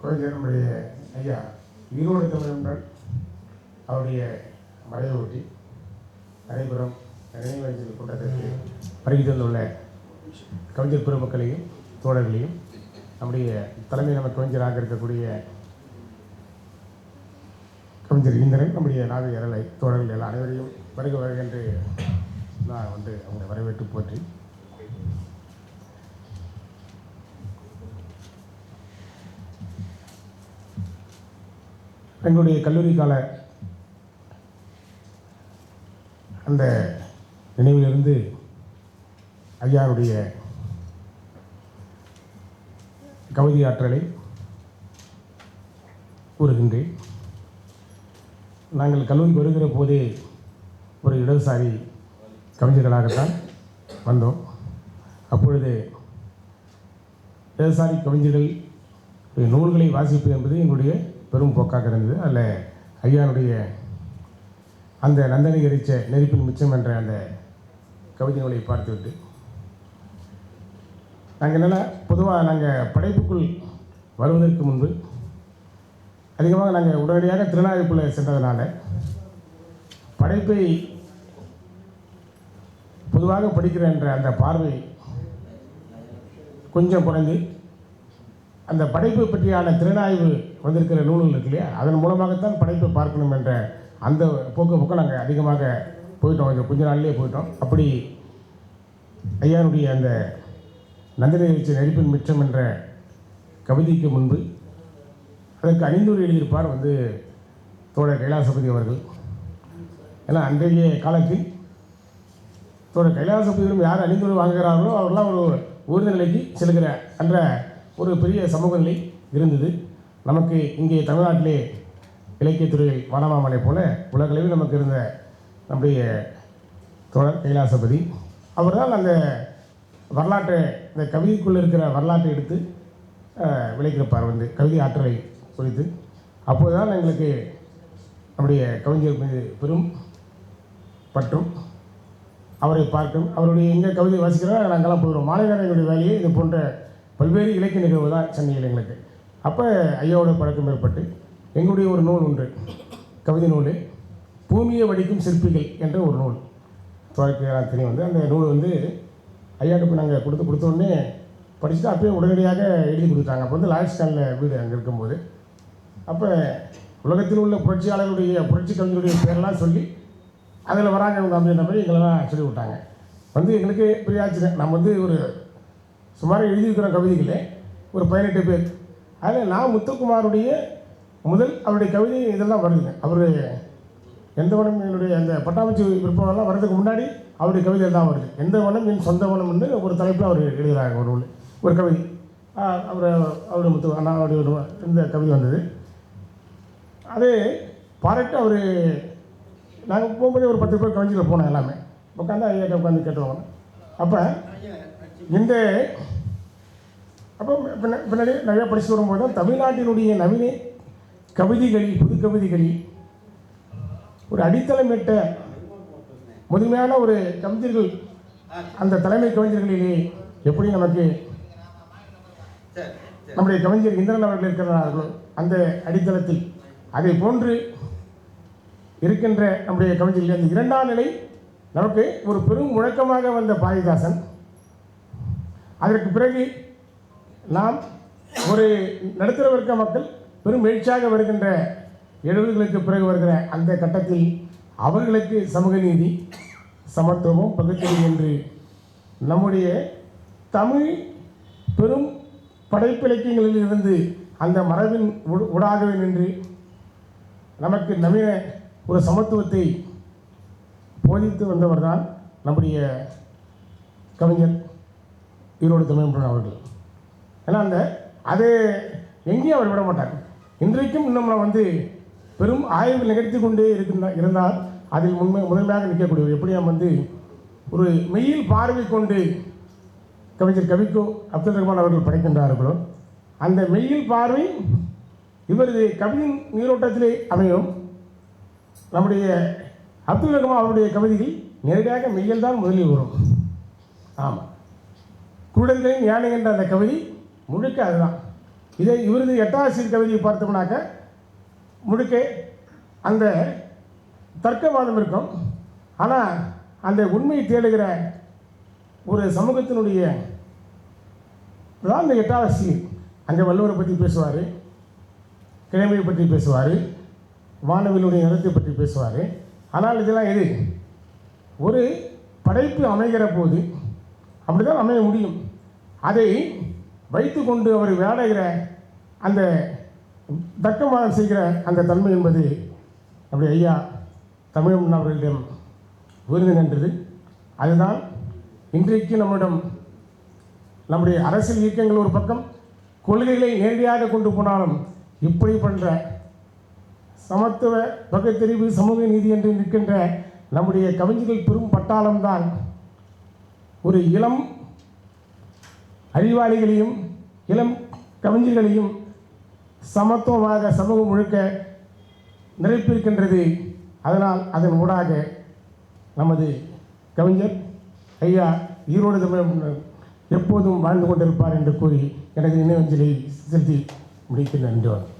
கவிஞர் நம்முடைய ஐயா ஈரோடு தமிழர்கள் அவருடைய மறைவை ஒட்டி நடைபெறும் நினைவஞ்சல் கூட்டத்திற்கு வருகை தந்துள்ள கவிஞர் பெருமக்களையும் தோழர்களையும் நம்முடைய தலைமை நம்ம கவிஞராக இருக்கக்கூடிய கவிஞர் இந்திரன் நம்முடைய நாகை அரலை தோழர்கள் எல்லாம் அனைவரையும் வருக வருகின்ற நான் வந்து அவங்களை வரவேற்று போற்றி எங்களுடைய கல்லூரி கால அந்த நினைவிலிருந்து ஐயாருடைய கவிதை ஆற்றலை கூறுகின்றேன். நாங்கள் கல்லூரி வருகிற போதே ஒரு இடதுசாரி கவிஞர்களாகத்தான் வந்தோம். அப்பொழுது இடதுசாரி கவிஞர்கள் நூல்களை வாசிப்பது என்பது எங்களுடைய பெரும் போக்காக இருந்தது. அதில் ஐயானுடைய அந்த நந்தனை எரிச்ச நெருப்பின் மிச்சம் என்ற அந்த கவிதை நூலை பார்த்துவிட்டு நாங்கள் என்னென்னா பொதுவாக நாங்கள் படைப்புக்குள் வருவதற்கு முன்பு அதிகமாக நாங்கள் உடனடியாக திருநாய்க்குள்ளே சென்றதுனால படைப்பை பொதுவாக படிக்கிற என்ற அந்த பார்வை கொஞ்சம் குறைந்து அந்த படைப்பு பற்றியான திறனாய்வு வந்திருக்கிற நூல்கள் இருக்கு இல்லையா? அதன் மூலமாகத்தான் படைப்பை பார்க்கணும் என்ற அந்த போக்கு பக்கம் நாங்கள் அதிகமாக போயிட்டோம். இந்த கொஞ்ச நாள்லேயே போயிட்டோம். அப்படி ஐயானுடைய அந்த நந்தினி எழுச்சி நெருப்பின் மிச்சம் என்ற கவிதைக்கு முன்பு அதற்கு அணிந்துரை எழுதியிருப்பார் வந்து தோழர் கைலாசபதி அவர்கள். ஏன்னா அன்றைய காலத்தில் தோழர் கைலாசபதியிலும் யார் அணிந்துரை வாங்குகிறார்களோ அவர்களாம் ஒரு உயர்ந்த செல்கிற என்ற ஒரு பெரிய சமூக நிலை இருந்தது. நமக்கு இங்கே தமிழ்நாட்டிலே இலக்கியத்துறையில் வானமாமலை போல உலகளவில் நமக்கு இருந்த நம்முடைய தோழர் கைலாசபதி. அவர் தான் அந்த வரலாற்றை இந்த கவிதைக்குள்ளே இருக்கிற வரலாற்றை எடுத்து விளைக்கிறப்பார் வந்து கவிதை ஆற்றலை குறித்து. அப்போது தான் எங்களுக்கு நம்முடைய கவிஞர் மீது பெரும் பற்றும் அவரை பார்க்கும். அவருடைய எங்கே கவிதை வாசிக்கிறோம் நாங்கள்லாம் போயிடுவோம். மாலை எங்களுடைய வேலையை இது போன்ற பல்வேறு இலக்கிய நிகழ்வு தான் சென்னையில் எங்களுக்கு. அப்போ ஐயாவோட பழக்கம் ஏற்பட்டு எங்களுடைய ஒரு நூல் உண்டு கவிதை நூல் பூமியை வடிக்கும் சிற்பிகள் என்ற ஒரு நூல். துவக்க தெரியும் வந்து அந்த நூல் வந்து ஐயாட்ட போய் நாங்கள் கொடுத்து கொடுத்தோடனே படிச்சுட்டு அப்பயே உடனடியாக எழுதி கொடுத்தாங்க. அப்போ வந்து லாயர்ஸ் வீடு அங்கே இருக்கும்போது. அப்போ உலகத்தில் உள்ள புரட்சியாளர்களுடைய புரட்சி கவிஞருடைய பேரெல்லாம் சொல்லி அதில் வராங்க அப்படின்ற மாதிரி எங்களெல்லாம் சொல்லி விட்டாங்க வந்து எங்களுக்கு பெரிய ஆச்சரியம் நம்ம வந்து ஒரு சுமார் எழுதியிருக்கிற கவிதைகளே ஒரு பதினெட்டு பேர். அதில் நான் முத்துக்குமாருடைய முதல் அவருடைய கவிதை இதெல்லாம் வருதுங்க அவர் எந்த வனம் என்னுடைய அந்த பட்டாம்பூச்சி விற்பனெல்லாம் வர்றதுக்கு முன்னாடி அவருடைய கவிதை தான் வருது. எந்த வனம் என் சொந்த வனம்னு ஒரு தலைப்பில் அவர் எழுதுகிறாங்க ஒரு நூல் ஒரு கவிதை. அவர் அவர் முத்து அண்ணா அவருடைய ஒரு இந்த கவிதை வந்தது. அது பாராட்டு அவர் நாங்கள் போகும்போதே ஒரு பத்து பேர் கவிஞர்கள் போனோம் எல்லாமே. உட்காந்து ஐயாட்ட உட்காந்து கேட்டுருவாங்க. அப்போ இந்த அப்போ பின்ன- பின்னாடி நிறையா படித்து வரும்போது தான் தமிழ்நாட்டினுடைய நவீன கவிதைகளில் புது கவிதைகளில் ஒரு அடித்தளமிட்ட முதன்மையான ஒரு கவிஞர்கள் அந்த தலைமை கவிஞர்களிலே எப்படி நமக்கு நம்முடைய கவிஞர் இந்திரன் அவர்கள் இருக்கிறார்களோ அந்த அடித்தளத்தில். அதை போன்று இருக்கின்ற நம்முடைய கவிஞர்கள் அந்த இரண்டாம் நிலை நமக்கு ஒரு பெரும் முழக்கமாக வந்த பாரதிதாசன். அதற்கு பிறகு நாம் ஒரு நடுத்தர வர்க்க மக்கள் பெரும் எழுச்சியாக வருகின்ற எழுபதுகளுக்கு பிறகு வருகிற அந்த கட்டத்தில் அவர்களுக்கு சமூக நீதி சமத்துவம் பகுத்தறிவு என்று நம்முடைய தமிழ் பெரும் படைப்பிலக்கியங்களில் இருந்து அந்த மரபின் ஊடாகவே நின்று நமக்கு நவீன ஒரு சமத்துவத்தை போதித்து வந்தவர்தான் நம்முடைய கவிஞர் ஈரோடு தமிழ்மன்றன் அவர்கள். ஏன்னா அந்த அது எங்கேயும் அவர் விட மாட்டார். இன்றைக்கும் இன்னும் வந்து பெரும் ஆய்வு நிகழ்த்தி கொண்டே இருக்கின்ற இருந்தால் அதில் உண்மை முதன்மையாக நிற்கக்கூடியவர். எப்படி நம்ம வந்து ஒரு மெயில் பார்வை கொண்டு கவிஞர் கவிக்கோ அப்துல் ரஹ்மான் அவர்கள் படைக்கின்றார்களோ அந்த மெய்யில் பார்வை இவரது கவியின் நீரோட்டத்திலே அமையும். நம்முடைய அப்துல் ரஹ்மான் அவருடைய கவிதைகள் நேரடியாக மெய்யல் தான் முதலில் வரும். ஆமாம். குருடர்களின் யானை என்ற அந்த கவிதை முழுக்க அதுதான். இதை இவரது எட்டாசிரியர் கவிதையை பார்த்தோம்னாக்க முழுக்க அந்த தர்க்கவாதம் இருக்கும். ஆனால் அந்த உண்மையை தேடுகிற ஒரு சமூகத்தினுடைய தான் இந்த எட்டாசிரியர் அந்த அங்கே வள்ளுவரை பற்றி பேசுவார் கிழமையை பற்றி பேசுவார் வானவியலுடைய நிறத்தை பற்றி பேசுவார். ஆனால் இதெல்லாம் எது? ஒரு படைப்பு அமைகிற போது அப்படி தான் அமைய முடியும். அதை வைத்துக்கொண்டு அவர் வேலைகிற அந்த தக்கமாக செய்கிற அந்த தன்மை என்பது அப்படி ஐயா தமிழ் அவர்களிடம் விருது நின்றது. அதுதான் இன்றைக்கு நம்மிடம் நம்முடைய அரசியல் இயக்கங்கள் ஒரு பக்கம் கொள்கைகளை நேரடியாக கொண்டு போனாலும் இப்படி பண்ணுற சமத்துவ பகுத்தறிவு சமூக நீதி என்று நிற்கின்ற நம்முடைய கவிஞர்கள் பெரும் பட்டாளம்தான். ஒரு இளம் அறிவாளிகளையும் இளம் கவிஞர்களையும் சமத்துவமாக சமூகம் முழுக்க நிறைப்பிருக்கின்றது அதனால் அதன் ஊடாக நமது கவிஞர் ஐயா ஈரோடு தமிழ் எப்போதும் வாழ்ந்து கொண்டிருப்பார் என்று கூறி எனது நினைவஞ்சலியை செலுத்தி முடித்து நன்றி